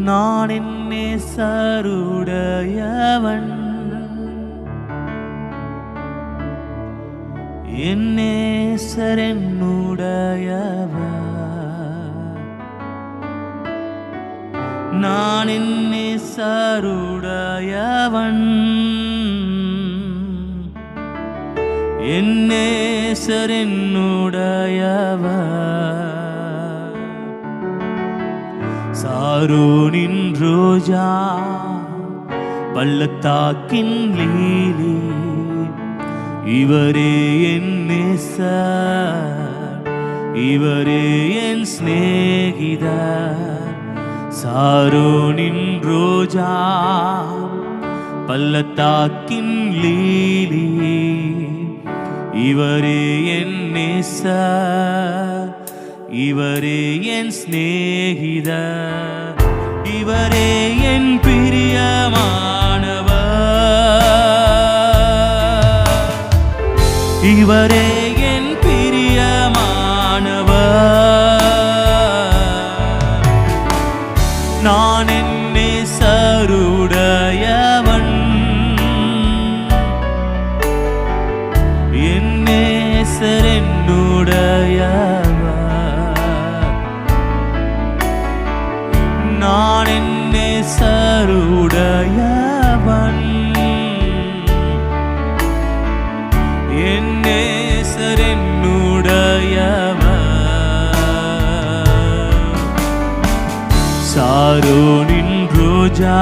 நான் என்னே சருடையவன் என்னே சரென்னுடையவன் நான் என்னே சருடையவன் என்னே சரென்னுடையவன் சாரோனின் ரோஜா பள்ளத்தாக்கின் லீலி. இவரே என் நேசர். இவரே என் சிநேகிதர். சாரோனின் ரோஜா பள்ளத்தாக்கின் லீலி. இவரே என் நேசர். இவரே என் சிநேகித. இவரே என் பிரியமானவர் இவரே என் பிரியமானவர் நான் சரென்னுடையவன் சாரோனின் ரோஜா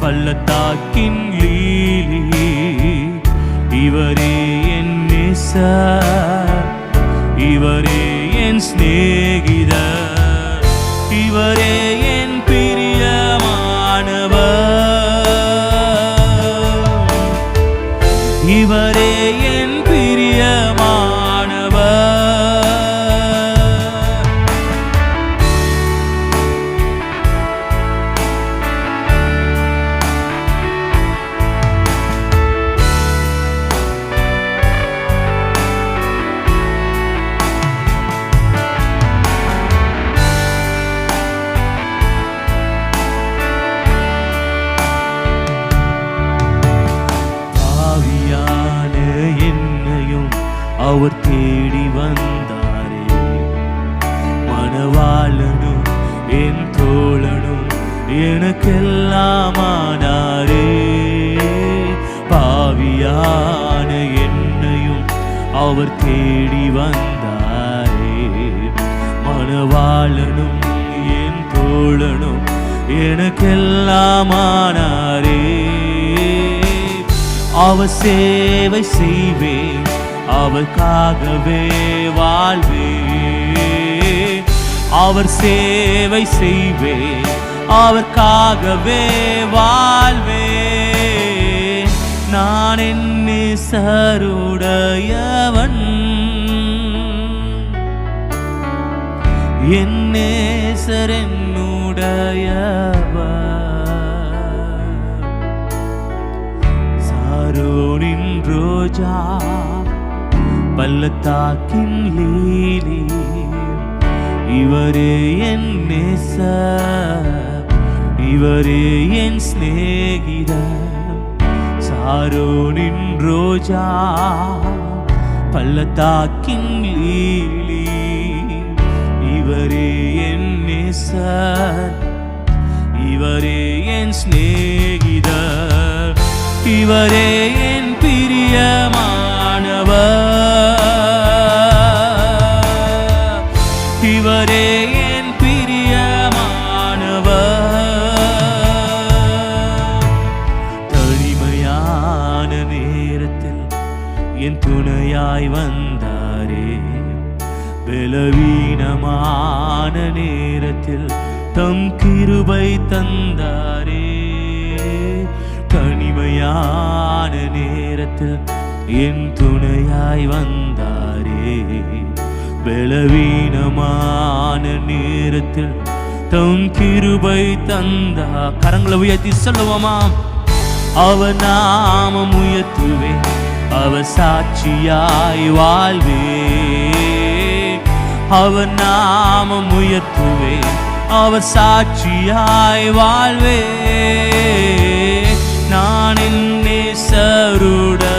பள்ளத்தாக்கின் லீலி இவரே என் நேசர் இவரே என் சிநேகிதர் தேடி வந்தாரே. மணவாளனும் என் தோழனும் எனக்கெல்லாமானாரே. பாவியான என்னையும் அவர் தேடி வந்தாரே. மணவாளனும் என் தோழனும் எனக்கெல்லாமானாரே. அவர் சேவை செய்வேன். அவருக்காகவே வாழ்வே. அவர் சேவை செய்வேன் அவருக்காகவே வாழ்வே. நான் என்ன சருடையவன் என்னே சரென்னுடையவன் சாரோனின் ரோஜா. பள்ளத்தாக்கின் லீலி இவரே என் நேச இவரே என் சிநேகித. சாரோனின் ரோஜா பள்ளத்தாக்கின் லீலி இவரே என் நேச இவரே என் சிநேகித. இவரே என் என் துணையாய் வந்தாரே. பலவீனமான நேரத்தில் தம் கிருபை தந்தாரே. தனிமையான நேரத்தில் என் துணையாய் வந்தாரே. பலவீனமான நேரத்தில் தம் கிருபை தந்தா. கரங்களை உயர்த்தி சொல்லுவோமா? அவ நாமம் உயர்த்துவேன். அவர் சாட்சியாய் வாழ்வே. அவர் நாமம் உயர்த்துவே. அவர் சாட்சியாய் வாழ்வே. நான் என் நேசருடன்